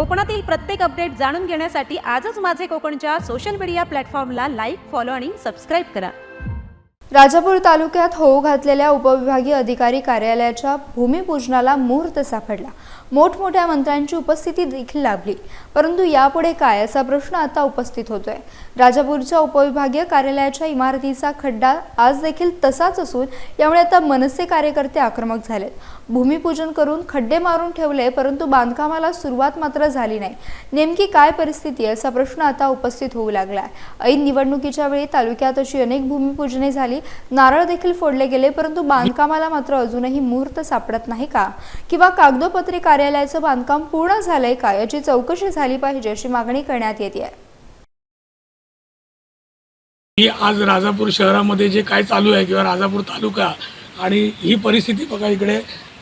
कोकणातील प्रत्येक अपडेट जाणून घेण्यासाठी आजच माझे कोकणच्या सोशल मीडिया प्लॅटफॉर्मला लाईक फॉलो आणि सबस्क्राईब करा. राजापूर तालुक्यात होऊ घातलेल्या उपविभागीय अधिकारी कार्यालयाच्या भूमिपूजनाला मुहूर्त सापडला. मोठमोठ्या मंत्र्यांची उपस्थिती देखील लाभली. परंतु यापुढे काय असा प्रश्न आता उपस्थित होतोय? राजापूरच्या उपविभागीय कार्यालयाच्या इमारतीचा खड्डा आज देखील तसाच असून यामुळे आता मनसे कार्यकर्ते आक्रमक झालेत. भूमिपूजन करून खड्डे मारून ठेवले परंतु बांधकामाला सुरुवात मात्र झाली नाही. नेमकी काय परिस्थिती आहे असा प्रश्न आता उपस्थित होऊ लागला आहे ऐन निवडणुकीच्या वेळी तालुक्यात अशी अनेक भूमिपूजने झाली. नारळ देखील फोडले गेले परंतु बांधकामाला मात्र अजूनही मुहूर्त सापडत नाही का? किंवा कागदोपत्री कार्यालयाचं बांधकाम पूर्ण झालंय का? याची चौकशी झाली पाहिजे अशी मागणी करण्यात येते आहे ही आज राजापूर शहरामध्ये जे काय चालू आहे किंवा राजापूर तालुका आणि ही परिस्थिती बघा इकडे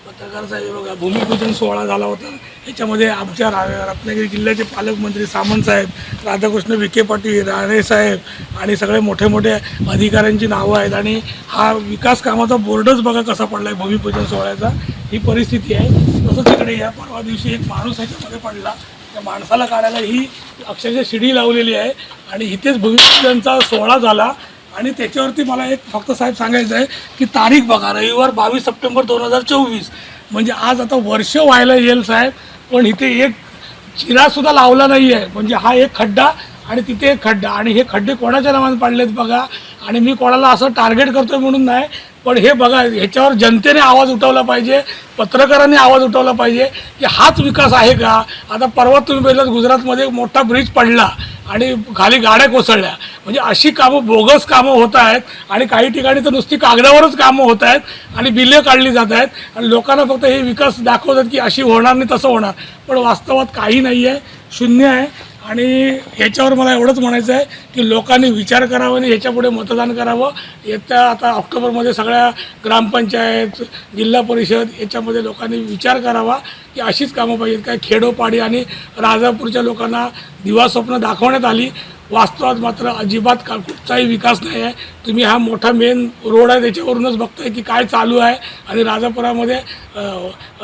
पत्रकार साहेब बघा भूमिपूजन सोहळा झाला होता. याच्यामध्ये आमच्या रा रत्नागिरी जिल्ह्याचे पालकमंत्री सामंत साहेब राधाकृष्ण विखे पाटील राणे साहेब आणि सगळे मोठे मोठे अधिकाऱ्यांची नावं आहेत. आणि हा विकास कामाचा बोर्डच बघा कसा पडला आहे भूमिपूजन सोहळ्याचा. ही परिस्थिती आहे. तसंच इकडे या परवा दिवशी एक माणूस ह्याच्यामध्ये पडला. त्या माणसाला काढायला ही अक्षरशः शिडी लावलेली आहे. आणि इथेच भूमिपूजनचा सोहळा झाला. आणि त्याच्यावरती मला एक फक्त साहेब सांगायचं आहे की तारीख बघा रविवार बावीस सप्टेंबर दोन हजार चोवीस. म्हणजे आज आता वर्ष व्हायला येईल साहेब पण इथे एक चिरासुद्धा लावला नाही आहे म्हणजे हा एक खड्डा आणि तिथे एक खड्डा. आणि हे खड्डे कोणाच्या नावाने पाडलेत बघा? आणि मी कोणाला असं टार्गेट करतोय म्हणून नाही पण हे बघा ह्याच्यावर जनतेने आवाज उठवला पाहिजे पत्रकारांनी आवाज उठवला पाहिजे की हाच विकास आहे का? आता परवा तुम्ही पहिलं गुजरातमध्ये मोठा ब्रिज पडला. आणि खाली गाड्या कोसळल्या. म्हणजे अशी कामं बोगस कामं होत आहेत आणि काही ठिकाणी तर नुसती कागदावरच कामं होत आहेत आणि बिले काढली जात आहेत. आणि लोकांना फक्त हे विकास दाखवतात की अशी होणार नाही तसं होणार. पण वास्तवात काही नाही आहे शून्य आहे. आणि याच्यावर मला एवढंच म्हणायचं आहे की लोकांनी विचार करावा आणि याच्यापुढे मतदान करावं. येत्या आता ऑक्टोबरमध्ये सगळ्या ग्रामपंचायत जिल्हा परिषद याच्यामध्ये लोकांनी विचार करावा की अशीच कामं पाहिजेत. काय खेडोपाडी आणि राजापूरच्या लोकांना दिवास्वप्न दाखवण्यात आली. वास्तवात मात्र अजिबात का कुठचाही विकास नाही आहे. तुम्ही हा मोठा मेन रोड आहे त्याच्यावरूनच बघताय की काय चालू आहे. आणि राजापुरामध्ये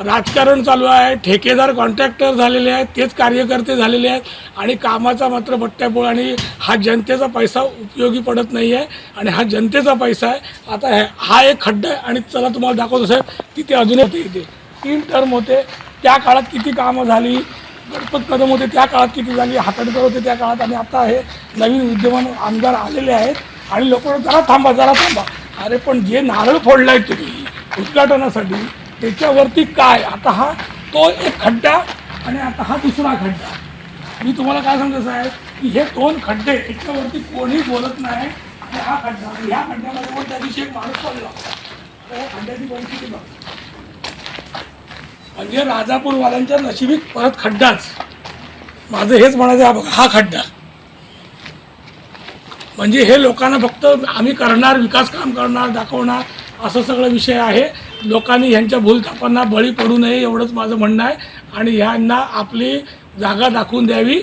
राजकारण चालू आहे ठेकेदार कॉन्ट्रॅक्टर झालेले आहेत तेच कार्यकर्ते झालेले आहेत. आणि कामाचा मात्र बट्ट्यापोळ आणि हा जनतेचा पैसा उपयोगी पडत नाही आहे आणि हा जनतेचा पैसा आहे. आता हे- हा एक खड्डा आहे आणि चला तुम्हाला दाखवतो साहेब तिथे अजूनही इथे. तीन टर्म होते. त्या काळात किती कामं झाली? गणपत कदम होते त्या काळात किती झाली हातडकर होते त्या काळात आणि आता हे नवीन विद्यमान आमदार आलेले आहेत आणि लोक जरा थांबा जरा थांबा. अरे पण जे नारळ फोडलाय तुम्ही उद्घाटनासाठी त्याच्यावरती काय? आता हा तो एक खड्डा आणि आता हा दुसरा खड्डा. मी तुम्हाला काय सांगतो साहेब की हे दोन खड्डे याच्यावरती कोणी बोलत नाही. आणि हा खड्डा ह्या खड्ड्यामध्ये पण त्या दिवशी एक माणूस पडला? त्या खड्ड्याची परिस्थिती बघ. म्हणजे राजापूरवाल्यांच्या नशिबी परत खड्डाच. माझं हेच म्हणायचं हा बघा हा खड्डा. म्हणजे हे लोकांना फक्त आम्ही करणार विकास काम करणार दाखवणार असं सगळं विषय आहे. लोकांनी ह्यांच्या भूलथापांना बळी पडू नये एवढंच माझं म्हणणं आहे. आणि ह्यांना आपली जागा दाखवून द्यावी.